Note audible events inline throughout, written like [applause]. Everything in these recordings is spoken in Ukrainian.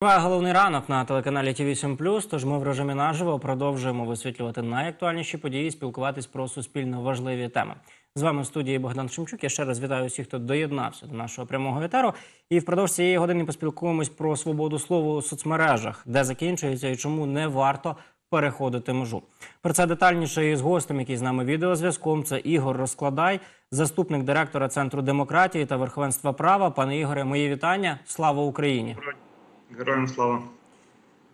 Триває головний ранок на телеканалі ТВ 7 Тож ми в режимі наживо продовжуємо висвітлювати найактуальніші події, спілкуватись про суспільно важливі теми. З вами в студії Богдан Шемчук. Я ще раз вітаю всіх, хто доєднався до нашого прямого етеру. І впродовж цієї години поспілкуємось про свободу слова у соцмережах, де закінчується і чому не варто переходити межу. Про це детальніше із гостем, який з нами відеозв'язком. Це Ігор Розкладай, заступник директора центру демократії та верховенства права. Пане Ігоре, мої вітання. Слава Україні! Героям слава.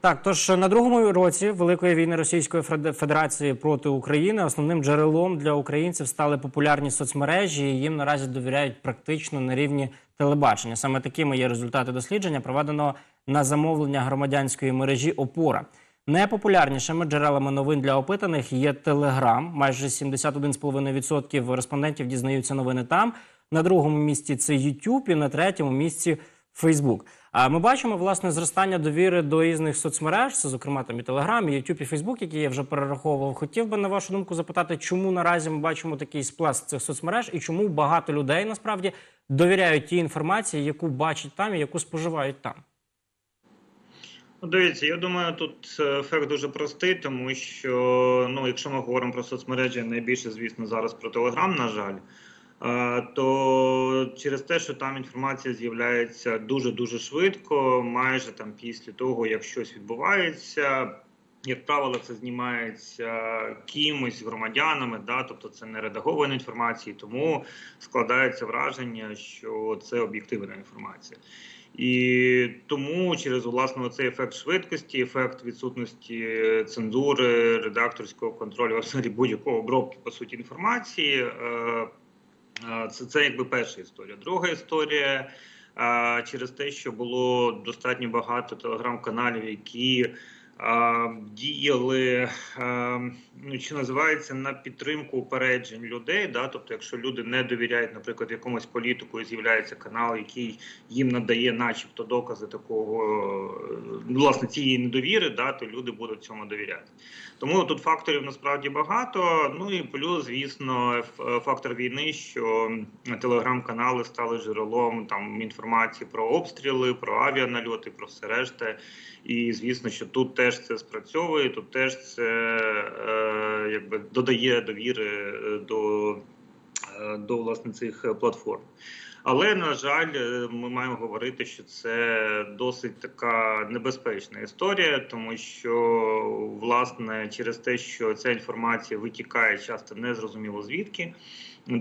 Так, тож на другому році великої війни Російської Федерації проти України основним джерелом для українців стали популярні соцмережі. і Їм наразі довіряють практично на рівні телебачення. Саме такими є результати дослідження, проведеного на замовлення громадянської мережі Опора. Найпопулярнішими джерелами новин для опитаних є Телеграм. Майже 71,5% респондентів дізнаються новини там. На другому місці це YouTube і на третьому місці Фейсбук. Ми бачимо власне зростання довіри до різних соцмереж, це зокрема там і Телеграм, і Ютуб, і Фейсбук, які я вже перераховував. Хотів би на вашу думку запитати, чому наразі ми бачимо такий сплеск цих соцмереж, і чому багато людей насправді довіряють тій інформації, яку бачать там і яку споживають там. Ну, дивіться, я думаю, тут ефект дуже простий, тому що ну, якщо ми говоримо про соцмережі, найбільше, звісно, зараз про Телеграм, на жаль. Е, То через те, що там інформація з'являється дуже дуже швидко, майже там після того, як щось відбувається, як правило, це знімається кимось громадянами, да, тобто це не редагована інформація, тому складається враження, що це об'єктивна інформація. І тому через власне цей ефект швидкості, ефект відсутності цензури, редакторського контролю, взагалі будь-якого обробки по суті інформації. Це, це якби перша історія. Друга історія через те, що було достатньо багато телеграм-каналів, які діяли, ну що називається, на підтримку упереджень людей. Да? Тобто, якщо люди не довіряють, наприклад, якомусь політику, і з'являється канал, який їм надає, начебто, докази такого ну, власне цієї недовіри, да, то люди будуть цьому довіряти. Тому тут факторів насправді багато. Ну і плюс, звісно, фактор війни, що телеграм-канали стали джерелом там інформації про обстріли, про авіанальоти, про все решта. І звісно, що тут теж це спрацьовує, тут теж це е, якби додає довіри е, до, е, до власне цих платформ. Але на жаль, е, ми маємо говорити, що це досить така небезпечна історія, тому що власне через те, що ця інформація витікає часто незрозуміло звідки.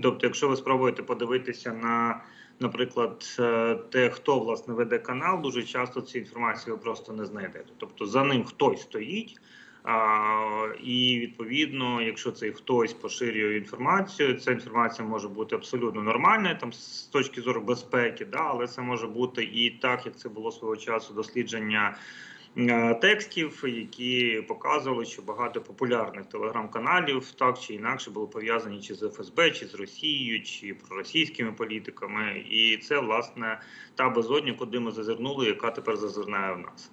Тобто, якщо ви спробуєте подивитися на, наприклад, е, те, хто власне веде канал, дуже часто цю інформацію просто не знайдете. Тобто за ним хтось стоїть. А, і відповідно, якщо цей хтось поширює інформацію, ця інформація може бути абсолютно нормальною, там з точки зору безпеки, да, але це може бути і так, як це було свого часу дослідження текстів, які показували, що багато популярних телеграм-каналів так чи інакше були пов'язані чи з ФСБ, чи з Росією, чи проросійськими політиками. І це власне та безодня, куди ми зазирнули, яка тепер зазирнає в нас.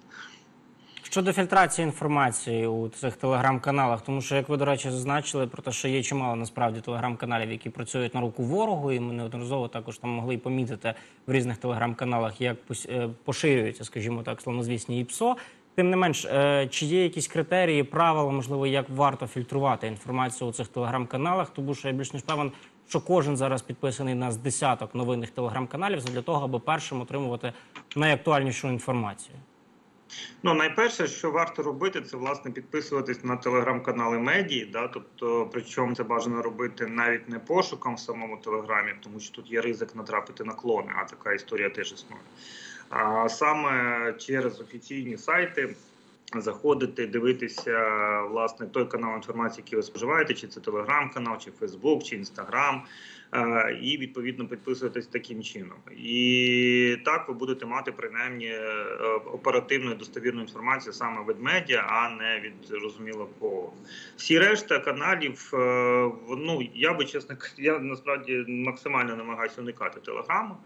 Щодо фільтрації інформації у цих телеграм-каналах, тому що, як ви, до речі, зазначили про те, що є чимало насправді телеграм-каналів, які працюють на руку ворогу, і ми неодноразово також там могли помітити в різних телеграм-каналах, як е, скажімо так, славнозвісні ІПСО. Тим не менш, е, чи є якісь критерії, правила, можливо, як варто фільтрувати інформацію у цих телеграм-каналах, тому що я більш ніж певен, що кожен зараз підписаний на з десяток новинних телеграм-каналів для того, аби першим отримувати найактуальнішу інформацію. Ну, найперше, що варто робити, це власне підписуватись на телеграм-канали медії. Да, тобто, причому це бажано робити навіть не пошуком в самому телеграмі, тому що тут є ризик натрапити на клони, а така історія теж існує. А саме через офіційні сайти. Заходити, дивитися власне той канал інформації, який ви споживаєте, чи це телеграм-канал, чи Фейсбук, чи Інстаграм, і відповідно підписуватись таким чином. І так ви будете мати принаймні е, оперативну і достовірну інформацію саме від медіа, а не від зрозуміло кого. Всі решта каналів, е, ну я би чесно, [laughs] я насправді максимально намагаюся уникати телеграму.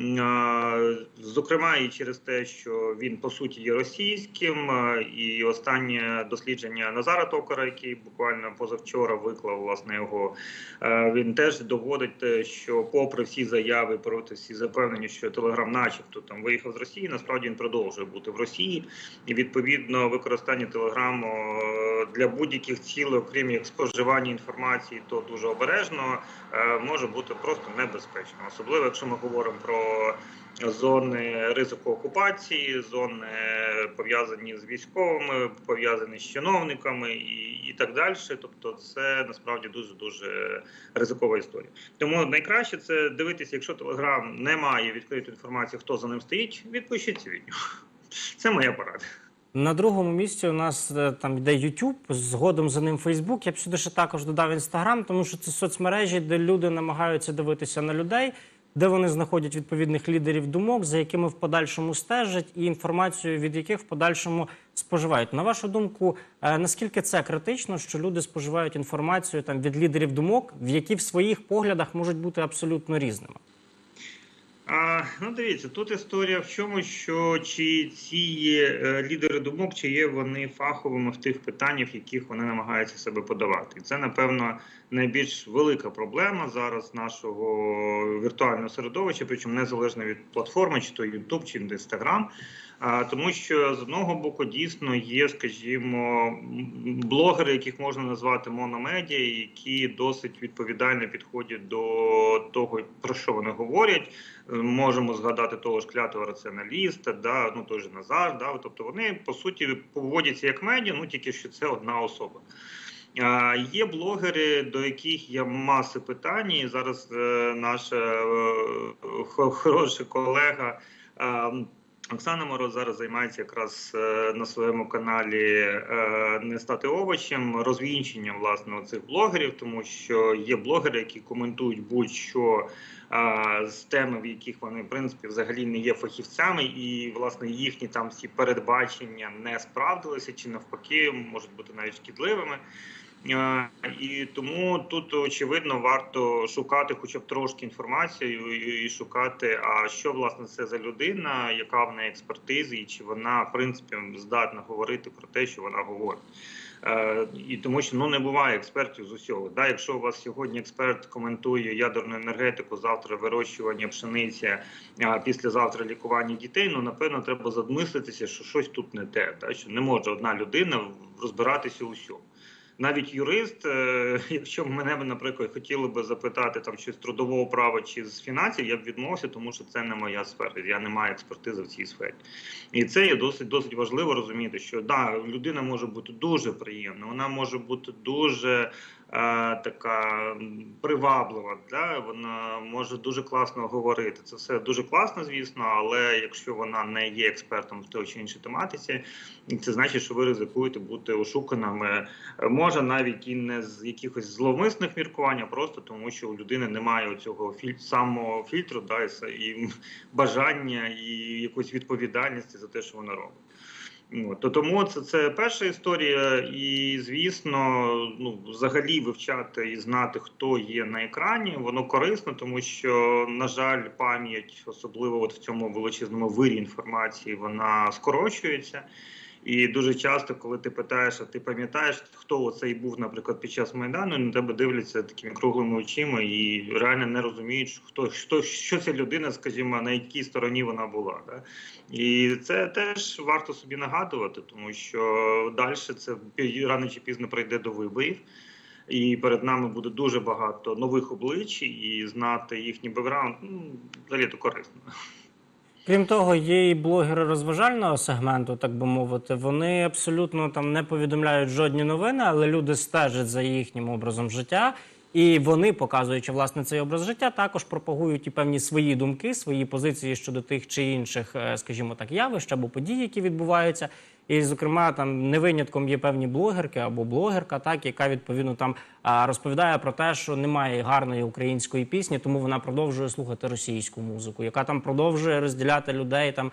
Е, Зокрема, і через те, що він по суті є російським, е, і останнє дослідження Назара Токара, який буквально позавчора виклав власне його, е, він теж доводить, те, що, попри всі заяви, проти всі запевнення, що Телеграм, начебто, там виїхав з Росії, насправді він продовжує бути в Росії, і відповідно використання Телеграму е, для будь-яких цілей, окрім як споживання інформації, то дуже обережно е, може бути просто небезпечно, особливо якщо ми говоримо про зони ризику окупації, зони пов'язані з військовими, пов'язані з чиновниками і, і так далі. Тобто, це насправді дуже дуже ризикова історія. Тому найкраще це дивитися, якщо Телеграм не має відкритої інформації, хто за ним стоїть, відпишіться від нього. Це моя порада. На другому місці у нас е, там йде YouTube, згодом за ним Facebook. Я б сюди ще також додав Instagram, тому що це соцмережі, де люди намагаються дивитися на людей, де вони знаходять відповідних лідерів думок, за якими в подальшому стежать, і інформацію від яких в подальшому споживають. На вашу думку, е, наскільки це критично, що люди споживають інформацію там від лідерів думок, в які в своїх поглядах можуть бути абсолютно різними? А, ну, дивіться, тут історія в чому, що чи ці е, лідери думок, чи є вони фаховими в тих питаннях, в яких вони намагаються себе подавати. І це, напевно, найбільш велика проблема зараз нашого віртуального середовища, причому незалежно від платформи, чи то YouTube, чи Instagram. Тому що з одного боку дійсно є, скажімо, блогери, яких можна назвати мономедіа, які досить відповідально підходять до того, про що вони говорять. Е, Можемо згадати того ж клятого раціоналіста, да, ну той же Назар. Да, тобто вони по суті поводяться як медіа, ну тільки що це одна особа. Є блогери, до яких є маси питань. І зараз е, наша е, хо- хороша колега. е, Оксана Мороз зараз займається якраз е, на своєму каналі е, не стати овочем, розвінченням власне цих блогерів, тому що є блогери, які коментують будь-що е, з теми, в яких вони в принципі взагалі не є фахівцями, і власне їхні там всі передбачення не справдилися, чи навпаки можуть бути навіть шкідливими. Е, І тому тут очевидно варто шукати, хоча б трошки інформацію, і шукати, а що власне це за людина, яка в неї експертиза, і чи вона в принципі здатна говорити про те, що вона говорить. Е, І тому що ну не буває експертів з усього. Да, якщо у вас сьогодні експерт коментує ядерну енергетику, завтра вирощування пшениці, а післязавтра лікування дітей, ну напевно треба задмислитися, що щось тут не те, да, що не може одна людина розбиратися у всьому. Навіть юрист, е, [laughs] якщо мене, наприклад, хотіли би запитати там чи з трудового права, чи з фінансів, я б відмовився, тому що це не моя сфера. Я не маю експертизи в цій сфері. І це є досить досить важливо розуміти, що да, людина може бути дуже приємна, вона може бути дуже така приваблива. Да? Вона може дуже класно говорити. Це все дуже класно, звісно, але якщо вона не є експертом в той чи іншій тематиці, це значить, що ви ризикуєте бути ошуканими. Е, Може навіть і не з якихось зловмисних міркувань, а просто тому, що у людини немає цього філь... самого фільтру, да, і бажання і якоїсь відповідальності за те, що вона робить. То тому це, це перша історія, і звісно, ну взагалі вивчати і знати, хто є на екрані, воно корисно, тому що, на жаль, пам'ять, особливо от в цьому величезному вирі інформації, вона скорочується. І дуже часто, коли ти питаєш, а ти пам'ятаєш, хто оцей був, наприклад, під час майдану, на тебе дивляться такими круглими очима і реально не розуміють, хто що, що ця людина, скажімо, на якій стороні вона була. Да? І це теж варто собі нагадувати, тому що далі це рано чи пізно прийде до виборів. І перед нами буде дуже багато нових облич, і знати їхній бекграунд ну, взагалі то корисно. Крім того, є і блогери розважального сегменту, так би мовити. Вони абсолютно там не повідомляють жодні новини, але люди стежать за їхнім образом життя. І вони, показуючи власне цей образ життя, також пропагують і певні свої думки, свої позиції щодо тих чи інших, е, скажімо так, явищ або подій, які відбуваються. І, зокрема, там не винятком є певні блогерки або блогерка, так яка відповідно там розповідає про те, що немає гарної української пісні, тому вона продовжує слухати російську музику, яка там продовжує розділяти людей там.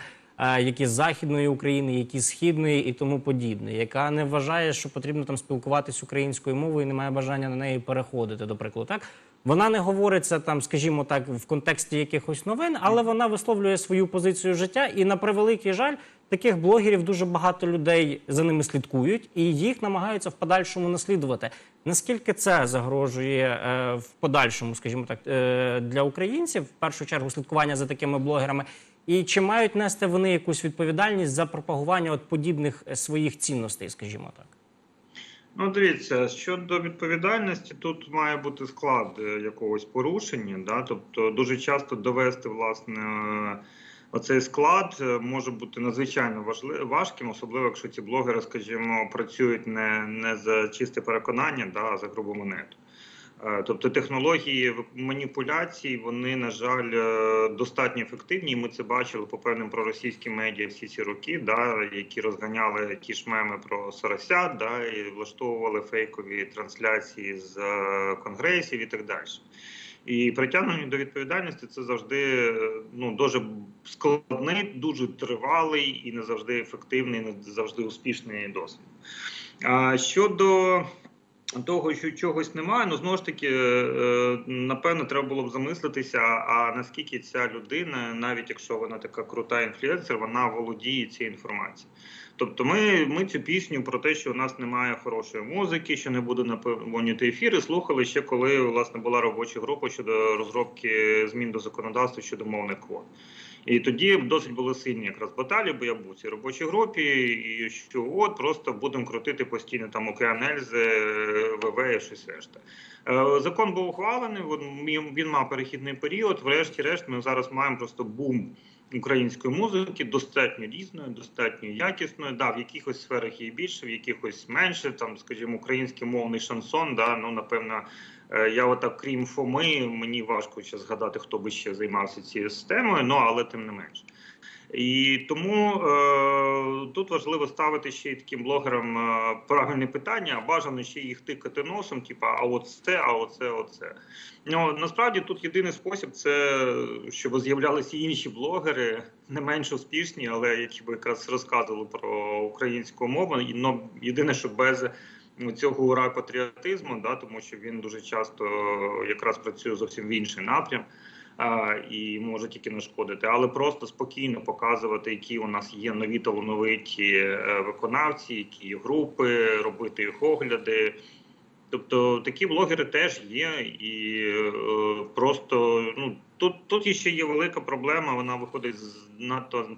Які з західної України, які з східної і тому подібне, яка не вважає, що потрібно там спілкуватись українською мовою, і не має бажання на неї переходити, до прикладу. Так Вона не говориться там, скажімо так, в контексті якихось новин, але вона висловлює свою позицію життя. І на превеликий жаль, таких блогерів дуже багато людей за ними слідкують, і їх намагаються в подальшому наслідувати. Наскільки це загрожує е, в подальшому, скажімо так, е, для українців, в першу чергу, слідкування за такими блогерами, і чи мають нести вони якусь відповідальність за пропагування от подібних е, своїх цінностей, скажімо так? Ну, дивіться, щодо відповідальності, тут має бути склад е, якогось порушення, да? тобто дуже часто довести власне оцей склад е, може бути надзвичайно важли- важким, особливо якщо ці блогери, скажімо, працюють не, не за чисте переконання, да, а за грубу монету. Е, Тобто технології маніпуляцій, вони, на жаль, е, достатньо ефективні. Ми це бачили по певним проросійським медіа всі ці роки, да, які розганяли ті ж меми про Соросят, да, і влаштовували фейкові трансляції з конгресів і так далі. І притягнення до відповідальності це завжди ну дуже складний, дуже тривалий і не завжди ефективний, не завжди успішний досвід. А щодо того, що чогось немає, ну знову ж таки, е, напевно, треба було б замислитися, а наскільки ця людина, навіть якщо вона така крута інфлюенсер, вона володіє цією інформацією. Тобто, ми, ми цю пісню про те, що у нас немає хорошої музики, що не буде наповнювати ефіри, слухали ще коли власне була робоча група щодо розробки змін до законодавства щодо мовних квот. І тоді досить були сильні якраз баталі, бо я був у цій робочій групі, і що от просто будемо крутити постійно там океан Ельзи, ВВ і щось решта. Е, Закон був ухвалений, він- мав перехідний період. Врешті-решт, ми зараз маємо просто бум української музики, достатньо різної, достатньо якісної. Да, в якихось сферах її більше, в якихось менше. Там, скажімо, український мовний шансон. Да, ну напевно, я отак, крім Фоми, мені важко ще згадати, хто би ще займався цією системою, ну але тим не менше. І тому е, тут важливо ставити ще й таким блогерам е, правильне питання, а бажано ще їх тикати носом, типа, а от це, а оце, оце. Ну насправді тут єдиний спосіб це щоб з'являлися інші блогери, не менш успішні, але які б якраз розказували про українську мову. Ну, єдине, що без цього ура патріотизму, да, тому що він дуже часто якраз працює зовсім в інший напрям а, і може тільки нашкодити, але просто спокійно показувати, які у нас є нові талановиті е, виконавці, які групи, робити їх огляди. Тобто такі блогери теж є, і е, просто ну тут, тут ще є велика проблема. Вона виходить з надто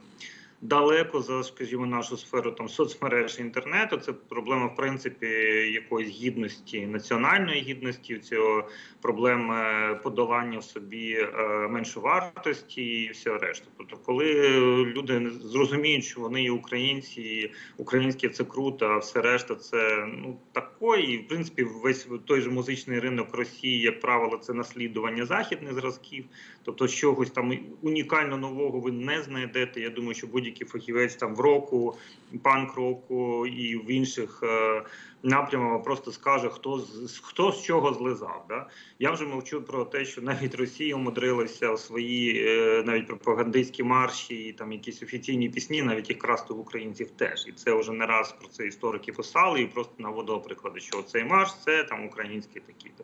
далеко за, скажімо, нашу сферу там соцмереж інтернету. Це проблема, в принципі, якоїсь гідності, національної гідності, цього проблем е, подолання в собі е, меншовартості і все решта. Тобто, коли люди зрозуміють, що вони є українці, і українське це круто, а все решта це ну тако, і в принципі весь той же музичний ринок Росії, як правило, це наслідування західних зразків. Тобто, чогось там унікально нового ви не знайдете. Я думаю, що будь-який фахівець там в року, панк року і в інших е, напрямах просто скаже, хто з хто з чого злизав. Да? Я вже мовчу про те, що навіть Росія умудрилася у свої е, навіть пропагандистські марші і там якісь офіційні пісні, навіть їх красти в українців теж. І це вже не раз про це історики писали і просто наводили приклади, що цей марш це там український такий-то.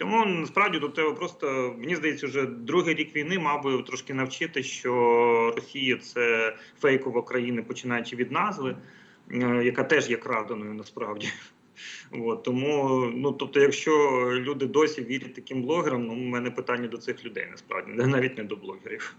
Тому насправді тебе просто мені здається, вже другий рік війни мав би трошки навчити, що Росія це фейкова країна, починаючи від назви, е, яка теж є краденою насправді. От, тому, ну тобто, якщо люди досі вірять таким блогерам, ну у мене питання до цих людей насправді, навіть не до блогерів.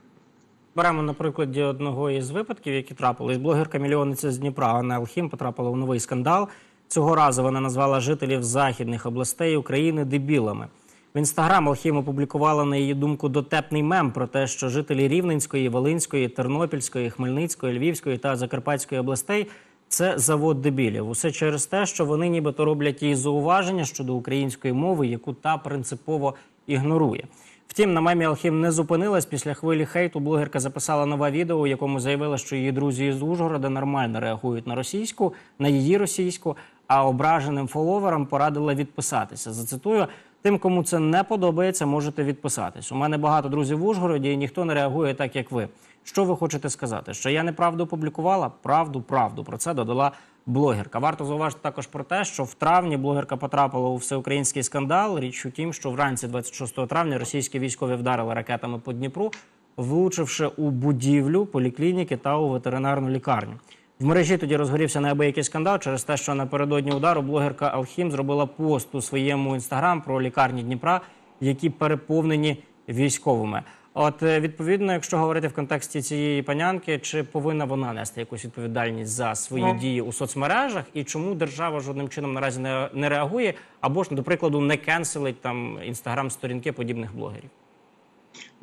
Беремо на прикладі одного із випадків, які трапились. Блогерка мільйонниця з Дніпра Анна Алхім потрапила в новий скандал. Цього разу вона назвала жителів західних областей України дебілами. В інстаграм Алхім опублікувала на її думку дотепний мем про те, що жителі Рівненської, Волинської, Тернопільської, Хмельницької, Львівської та Закарпатської областей це завод дебілів. Усе через те, що вони нібито роблять їй зауваження щодо української мови, яку та принципово ігнорує. Втім, на мемі Алхім не зупинилась. Після хвилі хейту блогерка записала нове відео, у якому заявила, що її друзі із Ужгорода нормально реагують на російську, на її російську, а ображеним фоловерам порадила відписатися. Зацитую. Тим, кому це не подобається, можете відписатись. У мене багато друзів в Ужгороді, і ніхто не реагує так, як ви. Що ви хочете сказати? Що я неправду опублікувала? Правду, правду. Про це додала блогерка. Варто зауважити також про те, що в травні блогерка потрапила у всеукраїнський скандал. Річ у тім, що вранці 26 травня російські військові вдарили ракетами по Дніпру, влучивши у будівлю поліклініки та у ветеринарну лікарню. В мережі тоді розгорівся неабиякий скандал через те, що напередодні удару блогерка Алхім зробила пост у своєму інстаграм про лікарні Дніпра, які переповнені військовими. От е, відповідно, якщо говорити в контексті цієї панянки, чи повинна вона нести якусь відповідальність за свої Ну. дії у соцмережах, і чому держава жодним чином наразі не, не реагує, або ж, до прикладу, не кенселить там інстаграм-сторінки подібних блогерів?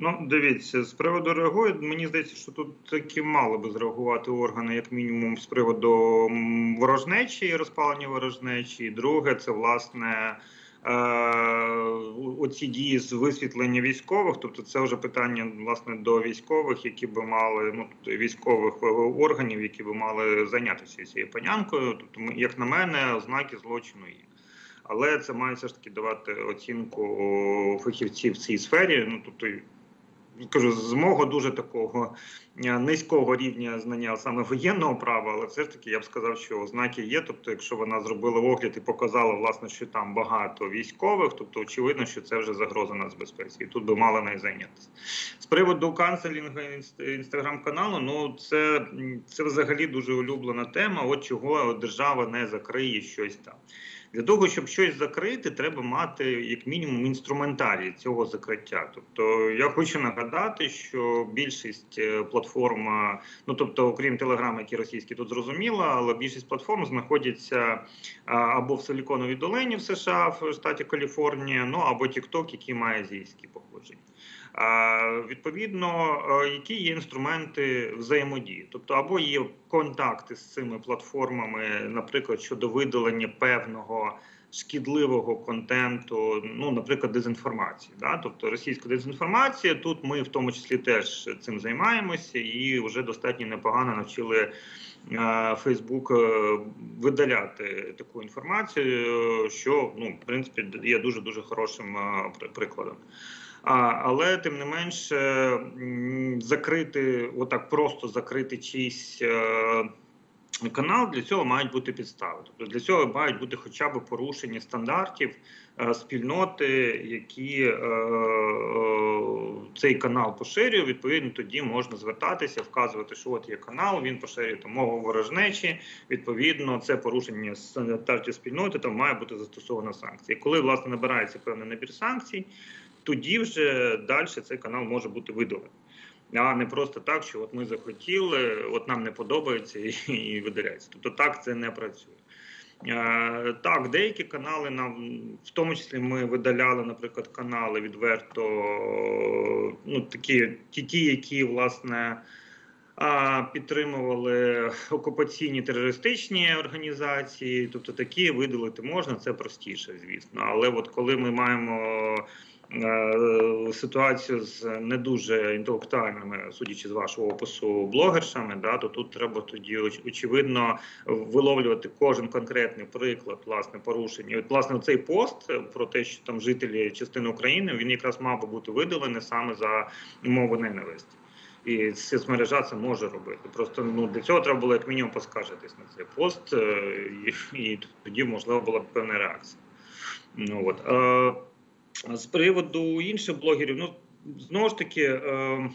Ну, дивіться, з приводу реагують. Мені здається, що тут таки мали би зреагувати органи, як мінімум, з приводу ворожнечі, розпалення ворожнечі. Друге, це власне. е, Оці дії з висвітлення військових, тобто це вже питання власне до військових, які би мали ну тобто військових е, органів, які би мали зайнятися цією панянкою. Тобто, як на мене, ознаки злочину є. Але це має все ж таки давати оцінку фахівців в цій сфері. Ну тобто, кажу, з мого дуже такого е, низького рівня знання саме воєнного права, але все ж таки я б сказав, що ознаки є. Тобто, якщо вона зробила огляд і показала, власне, що там багато військових, тобто очевидно, що це вже загроза нацбезпеці, і тут би мала нею зайнятися. З приводу канцелінгу інстаграм-каналу, ну це, це взагалі дуже улюблена тема. От чого держава не закриє щось там. Для того, щоб щось закрити, треба мати як мінімум інструментарій цього закриття. Тобто, я хочу нагадати, що більшість е, платформ, ну тобто, окрім Телеграм, які російські тут зрозуміло, але більшість платформ знаходяться або в Силіконовій долині в США, в штаті Каліфорнія, ну або TikTok, який має азійські походження. Відповідно, е, які є інструменти взаємодії, тобто або є контакти з цими платформами, наприклад, щодо видалення певного шкідливого контенту, ну, наприклад, дезінформації. Да? Тобто російська дезінформація. Тут ми в тому числі теж цим займаємося і вже достатньо непогано навчили Фейсбук е, видаляти таку інформацію, що ну, в принципі є дуже дуже хорошим е, прикладом. Але тим не менше закрити, отак просто закрити чийсь е, канал, для цього мають бути підстави. Тобто для цього мають бути хоча б порушення стандартів е, спільноти, які е, цей канал поширює. Відповідно, тоді можна звертатися, вказувати, що от є канал, він поширює там мову ворожнечі. Відповідно, це порушення стандартів спільноти, там має бути застосована санкція. Коли власне набирається певний набір санкцій тоді вже далі цей канал може бути видалений. А не просто так, що от ми захотіли, от нам не подобається і, і видаляється. Тобто так це не працює. Е, так, деякі канали нам, в тому числі, ми видаляли, наприклад, канали відверто, ну такі ті, ті які власне підтримували окупаційні терористичні організації, тобто такі видалити можна, це простіше, звісно. Але от коли ми маємо ситуацію з не дуже інтелектуальними, судячи з вашого опису, блогершами, да, то тут треба тоді очевидно виловлювати кожен конкретний приклад власне порушення. От власне цей пост про те, що там жителі частини України він якраз мав би бути видалений саме за мову ненависті. І соцмережа це може робити. Просто ну для цього треба було як мінімум поскаржитись на цей пост, е, і, і тоді можливо була б певна реакція. Ну от е, з приводу інших блогерів, ну знову ж таки. Е,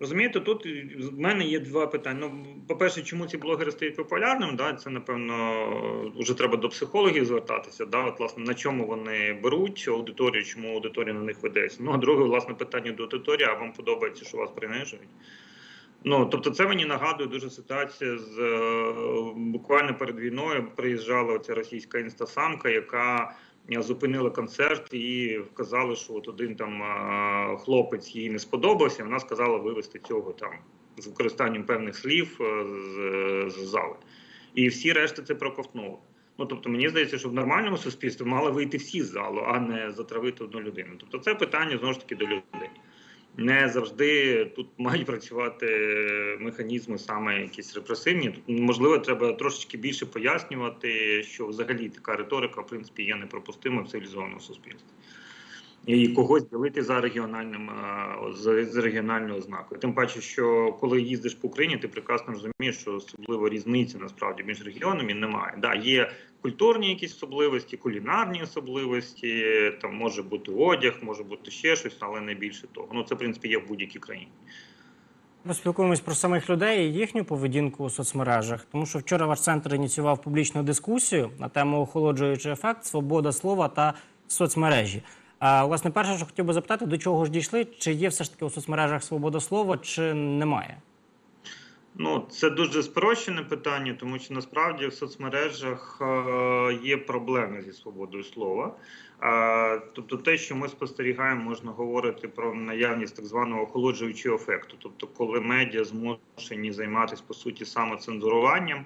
Розумієте, тут в мене є два питання. Ну, по-перше, чому ці блогери стають популярними? Да, це напевно вже треба до психологів звертатися. Да, от, власне, на чому вони беруть аудиторію, чому аудиторія на них ведеться. Ну, а друге, власне, питання до аудиторії, а вам подобається, що вас принижують? Ну, тобто, це мені нагадує дуже ситуація з е, буквально перед війною приїжджала ця російська інстасамка, яка е, зупинила концерт і вказали, що от один там е, хлопець їй не сподобався. Вона сказала вивести цього там з використанням певних слів е, з, з зали. І всі решти це проковтнули. Ну тобто, мені здається, що в нормальному суспільстві мали вийти всі з залу, а не затравити одну людину. Тобто, це питання знову ж таки до людей. Не завжди тут [laughs] мають працювати механізми саме якісь репресивні. Тут можливо треба трошечки більше пояснювати, що взагалі така риторика в принципі є непропустимою в цивілізованому суспільстві. І когось ділити за регіональним е, з, з регіональною ознакою. Тим паче, що коли їздиш по Україні, ти прекрасно розумієш, що особливо різниці насправді між регіонами немає. Да, є культурні якісь особливості, кулінарні особливості, там може бути одяг, може бути ще щось, але не більше того. Ну це в принципі є в будь-якій країні. Ми спілкуємось про самих людей і їхню поведінку у соцмережах, тому що вчора ваш центр ініціював публічну дискусію на тему охолоджуючий ефект, свобода слова та соцмережі. Власне, перше, що хотів би запитати, до чого ж дійшли? Чи є все ж таки у соцмережах свобода слова, чи немає? Ну, це дуже спрощене питання, тому що насправді в соцмережах е, є проблеми зі свободою слова. Е, тобто, те, що ми спостерігаємо, можна говорити про наявність так званого охолоджуючого ефекту, тобто, коли медіа змушені займатися по суті самоцензуруванням.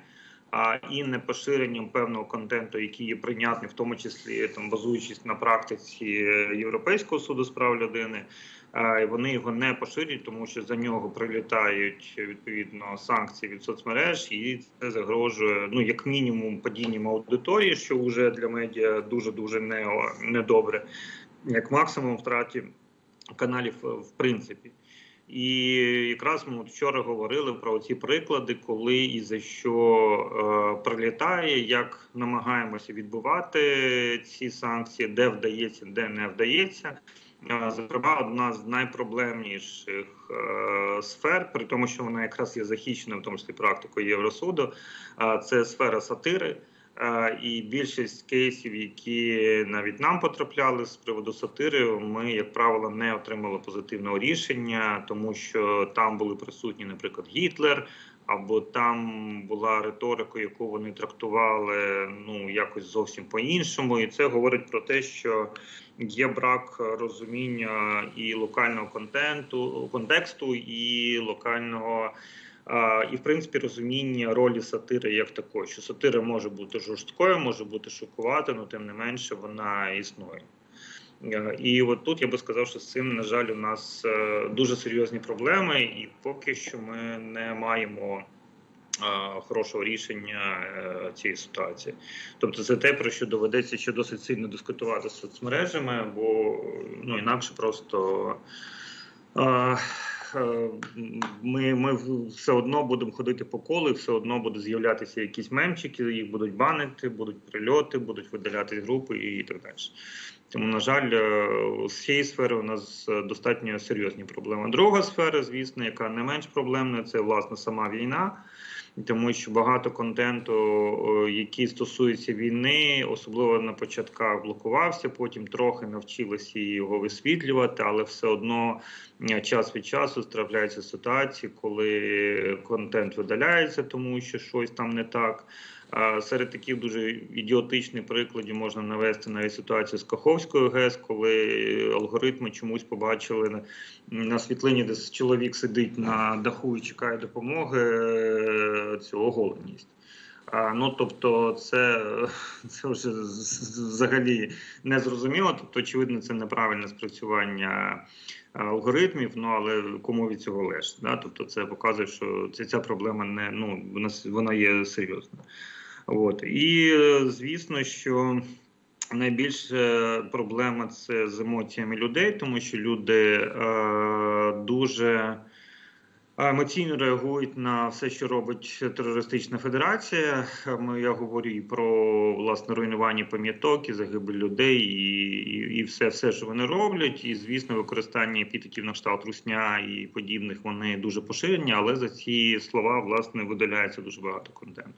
А і не поширенням певного контенту, який є прийнятний, в тому числі там базуючись на практиці Європейського суду з прав людини, і вони його не поширюють, тому що за нього прилітають відповідно санкції від соцмереж, і це загрожує ну як мінімум падінням аудиторії, що вже для медіа дуже дуже не, недобре, як максимум втраті каналів е, в принципі. І якраз ми вчора говорили про ці приклади, коли і за що е, прилітає, як намагаємося відбувати ці санкції, де вдається, де не вдається. Е, Зокрема, одна з найпроблемніших е, сфер, при тому, що вона якраз є захищена, в тому числі практикою Євросуду, е, це сфера сатири. Е, І більшість кейсів, які навіть нам потрапляли з приводу сатири, ми, як правило, не отримали позитивного рішення, тому що там були присутні, наприклад, Гітлер, або там була риторика, яку вони трактували ну якось зовсім по-іншому, і це говорить про те, що є брак розуміння і локального контенту, контексту, і локального. А, І, в принципі, розуміння ролі сатири як такої, що сатира може бути жорсткою, може бути шокувати, але тим не менше вона існує. Е, І от тут я би сказав, що з цим, на жаль, у нас е, дуже серйозні проблеми, і поки що ми не маємо е, хорошого рішення цієї ситуації. Тобто, це те, про що доведеться ще досить сильно дискутувати з соцмережами, бо ну інакше просто. е, Ми, ми все одно будемо ходити по колу, все одно будуть з'являтися якісь мемчики, їх будуть банити, будуть прильоти, будуть видаляти групи і так далі. Тому, на жаль, е, з цієї сфери у нас е, достатньо серйозні проблеми. Друга сфера, звісно, яка не менш проблемна, це власне сама війна. Тому що багато контенту, який стосується війни, особливо на початках блокувався, потім трохи навчилися його висвітлювати, але все одно час від часу трапляються ситуації, коли контент видаляється, тому що щось там не так. Серед таких дуже ідіотичних прикладів можна навести навіть ситуацію з Каховською ГЕС, коли алгоритми чомусь побачили на, світлині, де чоловік сидить на даху і чекає допомоги е, цю оголеність. Ну тобто, це, [laughs] це вже взагалі не зрозуміло. Тобто, очевидно, це неправильне спрацювання алгоритмів. Ну але кому від цього лежить? Да? Тобто, це показує, що ця, проблема не ну вона, вона є серйозною. От і е, звісно, що найбільша проблема це з емоціями людей, тому що люди е, дуже емоційно реагують на все, що робить терористична федерація. Я говорю і про власне руйнування пам'яток, і загибель людей, і, і, і все, все, що вони роблять. І звісно, використання епітетів на кшталт русня і подібних вони дуже поширені, але за ці слова власне видаляється дуже багато контенту.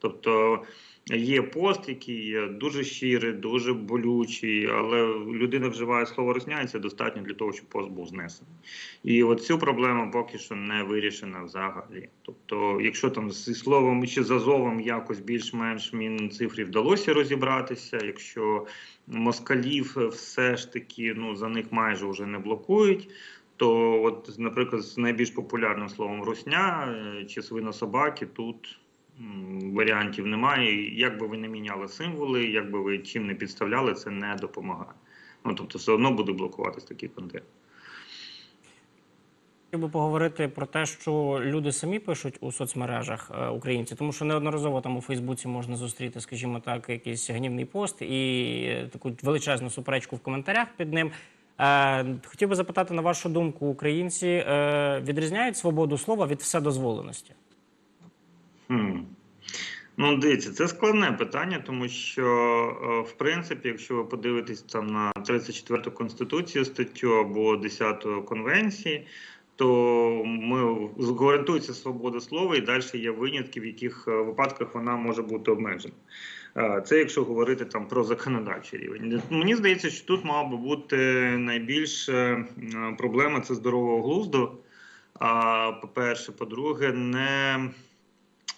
Тобто є пост, який дуже щирий, дуже болючий, але людина вживає слово це достатньо для того, щоб пост був знесений. І от цю проблему поки що не вирішена взагалі. Тобто, якщо там зі словом чи з Азовом якось більш-менш Мінцифрі вдалося розібратися, якщо москалів все ж таки ну за них майже вже не блокують. То, от, наприклад, з найбільш популярним словом русня чи свинособаки тут м, варіантів немає. Як би ви не міняли символи, як би ви чим не підставляли, це не допомагає. Ну тобто, все одно буде блокуватись такий контент. Хотів би поговорити про те, що люди самі пишуть у соцмережах е, українці, тому що неодноразово там у Фейсбуці можна зустріти, скажімо так, якийсь гнівний пост і таку величезну суперечку в коментарях під ним. Е, хотів би запитати на вашу думку, українці е, відрізняють свободу слова від вседозволеності? Хм. Ну, дивіться, це складне питання, тому що, е, в принципі, якщо ви подивитесь там на 34-ту конституцію статтю або 10-ту конвенції, то ми гарантується свобода слова, і далі є винятки, в яких е, випадках вона може бути обмежена. Е, Це якщо говорити там про законодавчий рівень. Мені здається, що тут мала би бути найбільша проблема це здорового глузду. А, По-перше, по-друге, не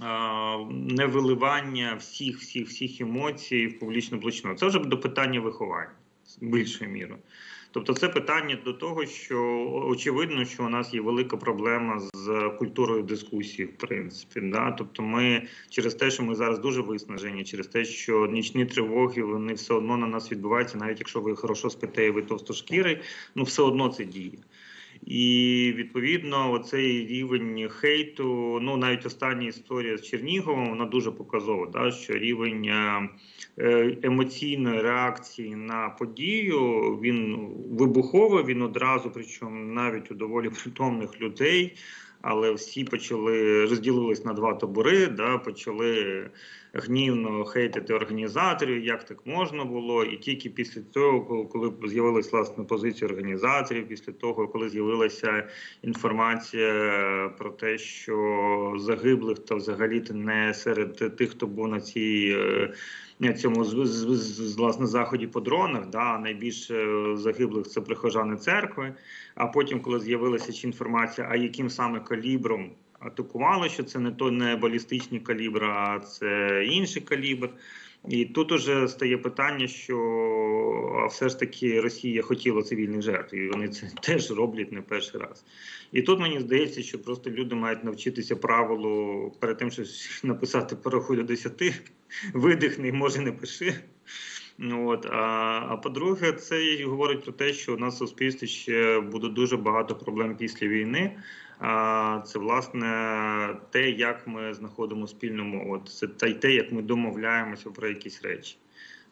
а, не виливання всіх всіх всіх емоцій в публічну площину. Це вже до питання виховання більшою мірою. Тобто, це питання до того, що очевидно, що у нас є велика проблема з культурою дискусії, в принципі. Да? Тобто, ми через те, що ми зараз дуже виснажені, через те, що нічні тривоги вони все одно на нас відбуваються, навіть якщо ви хорошо спите і ви товстошкірий, ну все одно це діє. І відповідно, оцей рівень хейту, ну навіть остання історія з Черніговом, вона дуже показова, да, що рівень е, е, емоційної реакції на подію він вибуховий, він одразу, причому навіть у доволі притомних людей. Але всі почали розділились на два табори, да, почали гнівно хейтити організаторів, як так можна було. І тільки після цього, коли з'явилася власне позиція організаторів, після того, коли з'явилася інформація про те, що загиблих та взагалі не серед тих, хто був на цій. На цьому з, власне заході по дронах, да найбільше загиблих це прихожани церкви. А потім, коли з'явилася чи інформація, а яким саме калібром атакували, що це не то не балістичні калібри, а це інший калібр. І тут уже стає питання, що а все ж таки Росія хотіла цивільних жертв, і вони це [laughs] теж роблять не перший раз. І тут мені здається, що просто люди мають навчитися правилу перед тим, щоб [laughs] написати до 10, [laughs] видихни, може не пиши. Ну, От, а, а по-друге, це говорить про те, що у нас в суспільстві ще буде дуже багато проблем після війни. Це власне те, як ми знаходимо спільну мову. Це та й те, як ми домовляємося про якісь речі.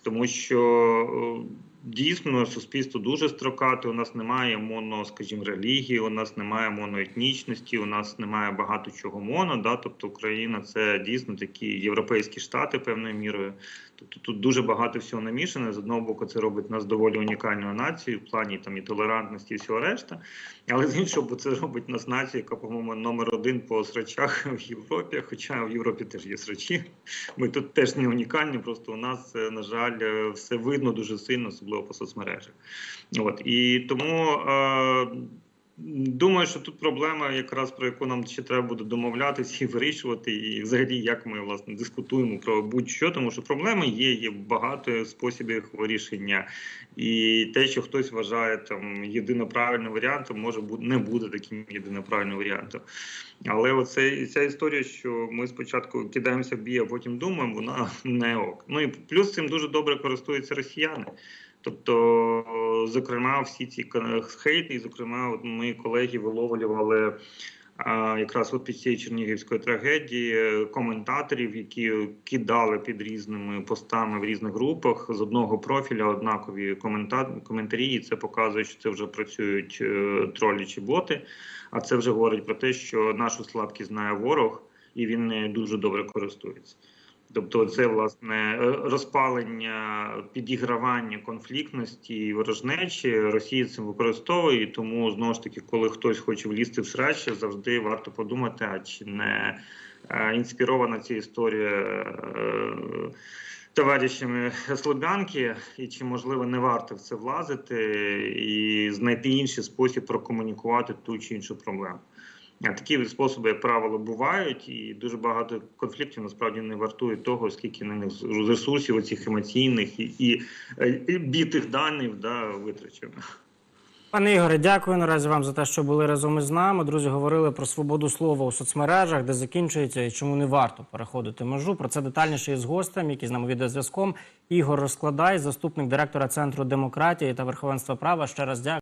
Тому що дійсно суспільство дуже строкате. У нас немає моно, скажімо, релігії, у нас немає моноетнічності, у нас немає багато чого моно. Да? Тобто Україна це дійсно такі європейські штати певною мірою. Тобто тут дуже багато всього намішане. З одного боку, це робить нас доволі унікальною нацією в плані там і толерантності, і всього решта. Але з іншого боку, це робить нас нацією, яка, по-моєму, номер один по срачах [laughs] в Європі. Хоча в Європі теж є срачі. Ми тут теж не унікальні, просто у нас, на жаль, все видно дуже сильно, особливо по соцмережах. От і тому. Е Думаю, що тут проблема, якраз про яку нам ще треба буде домовлятися і вирішувати, і взагалі як ми власне дискутуємо про будь-що, тому що проблеми є, є багато способів вирішення, і те, що хтось вважає там єдино правильним варіантом, може бути не буде таким єдино правильним варіантом. Але оце ця історія, що ми спочатку кидаємося в бій, а потім думаємо, вона [laughs] не ок. Ну і плюс цим дуже добре користуються росіяни. Тобто, зокрема, всі ці хейти, зокрема, от мої колеги виловлювали а, якраз от під цією чернігівської трагедії коментаторів, які кидали під різними постами в різних групах з одного профіля однакові коментарі. І це показує, що це вже працюють е, тролі чи боти. А це вже говорить про те, що нашу слабкість знає ворог, і він не дуже добре користується. Тобто, це власне розпалення, підігравання конфліктності і ворожнечі Росія цим використовує. Тому знову ж таки, коли хтось хоче влізти в срач, завжди варто подумати, а чи не інспірована ця історія товаришами Слобянки, і чи можливо не варто в це влазити і знайти інший спосіб прокомунікувати ту чи іншу проблему. Такі способи, як правило, бувають, і дуже багато конфліктів насправді не вартують того, скільки на них ресурсів оцих емоційних і, і, і бітих даних да, витрачено. Пане Ігоре, дякую наразі вам за те, що були разом із нами. Друзі, говорили про свободу слова у соцмережах, де закінчується і чому не варто переходити межу. Про це детальніше із гостем, який з нами відеозв'язком. Ігор Розкладай, заступник директора центру демократії та верховенства права. Ще раз дякую.